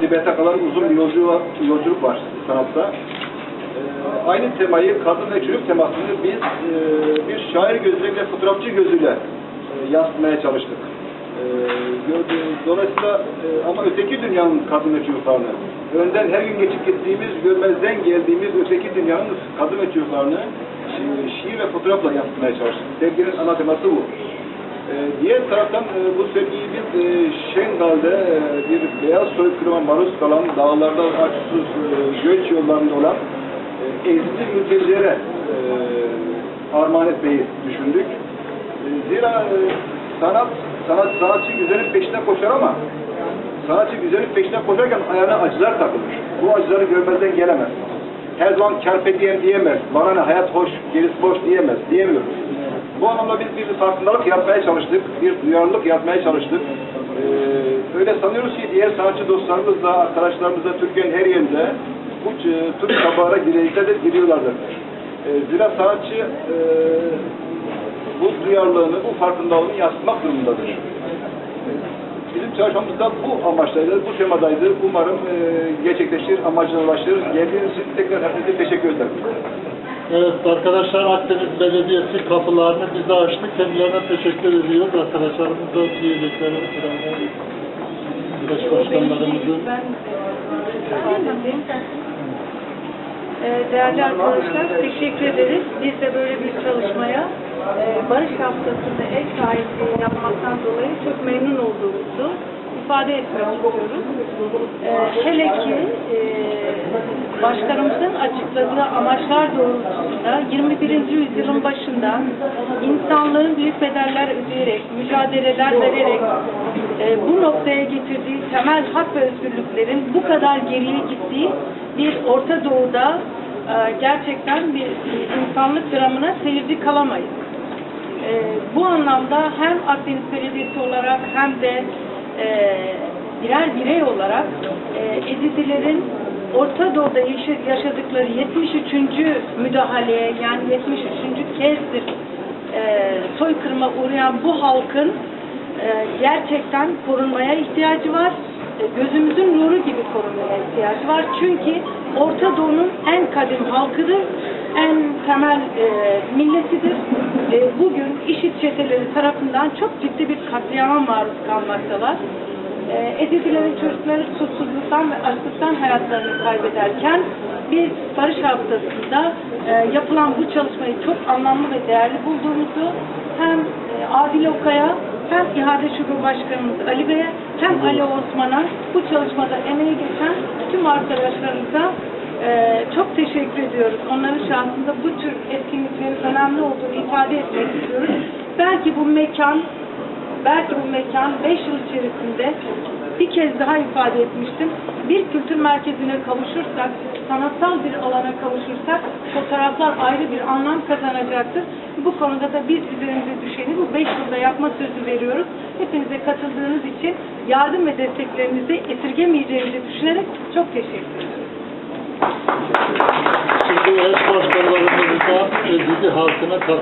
edebiyata kadar uzun bir yolculuk, yolculuk var sanatta. Ee, aynı temayı, kadın ve çocuk temasını biz e, bir şair gözüyle fotoğrafçı gözüyle e, yansıtmaya çalıştık. Ee, dolayısıyla e, ama öteki dünyanın kadın ve çocuklarını, önden her gün geçip gittiğimiz, görmezden geldiğimiz öteki dünyanın kadın ve çocuklarını şi- şiir ve fotoğrafla yansıtmaya çalıştık. Serginin ana teması bu. Ee, diğer taraftan e, bu sergiyi biz e, Şengal'de e, bir beyaz soykırıma maruz kalan, dağlarda açsız göç yollarında olan e, ezgi mültecilere armağan etmeyi düşündük. Zira sanat, sanat, sanatçı güzelin peşine koşar ama sanatçı güzelin peşine koşarken ayağına acılar takılır. Bu acıları görmezden gelemez. Her zaman kârpe diyen diyemez. Bana ne hayat hoş, gerisi boş diyemez. Diyemiyoruz. Bu anlamda biz bir farkındalık yaratmaya çalıştık. Bir duyarlılık yaratmaya çalıştık. Ee, öyle sanıyoruz ki diğer sanatçı dostlarımız da, arkadaşlarımız da Türkiye'nin her yerinde bu ç- Türk tabağına girecekler de giriyorlardır. Ee, zira sanatçı e, bu duyarlılığını, bu farkındalığını yansıtmak durumundadır. Bizim çalışmamız da bu amaçlaydı, bu temadaydı. Umarım e, gerçekleşir, amacına ulaşır. Geldiğiniz için tekrar hepinize teşekkür ederim. Evet arkadaşlar Akdeniz Belediyesi kapılarını bize açtı. Kendilerine teşekkür ediyoruz. Arkadaşlarımız da diyecekleri falan var. Baş başkanlarımızın. Ee, Değerli arkadaşlar, teşekkür ederiz. Biz de böyle bir çalışmaya e, Barış Haftası'nda ev sahipliği yapmaktan dolayı çok memnun olduğumuzu ifade etmek istiyoruz. Ee, hele ki e, başkanımızın açıkladığı amaçlar doğrultusunda 21. yüzyılın başında insanlığın büyük bedeller ödeyerek, mücadeleler vererek e, bu noktaya getirdiği temel hak ve özgürlüklerin bu kadar geriye gittiği bir Orta Doğu'da e, gerçekten bir insanlık dramına seyirci kalamayız. E, bu anlamda hem Akdeniz Belediyesi olarak hem de e, birer birey olarak e, Ezidilerin Orta Doğu'da yaşa- yaşadıkları 73. müdahaleye yani 73. kezdir e, soykırıma uğrayan bu halkın e, gerçekten korunmaya ihtiyacı var. E, gözümüzün nuru gibi korunmaya ihtiyacı var. Çünkü Orta Doğu'nun en kadim halkıdır, en temel e, milletidir. E, bugün işit çeteleri tarafından çok ciddi bir katliama maruz kalmaktalar. E, Ezidilerin çocukları susuzluktan ve açlıktan hayatlarını kaybederken biz Barış Haftası'nda e, yapılan bu çalışmayı çok anlamlı ve değerli bulduğumuzu hem e, Adil Okay'a hem İHA'de Şube Başkanımız Ali Bey'e hem Ali Osman'a bu çalışmada emeği geçen tüm arkadaşlarımıza e, çok teşekkür ediyoruz. Onların şahsında bu tür etkinliklerin önemli olduğunu ifade etmek istiyoruz. Belki bu mekan belki bu mekan 5 yıl içerisinde bir kez daha ifade etmiştim. Bir kültür merkezine kavuşursak, sanatsal bir alana kavuşursak fotoğraflar ayrı bir anlam kazanacaktır. Bu konuda da biz üzerimize düşeni bu 5 yılda yapma sözü veriyoruz. Hepinize katıldığınız için yardım ve desteklerinizi esirgemeyeceğimizi düşünerek çok teşekkür ederim. Şimdi eş başkanlarımızla Ezidi halkına katılıyor.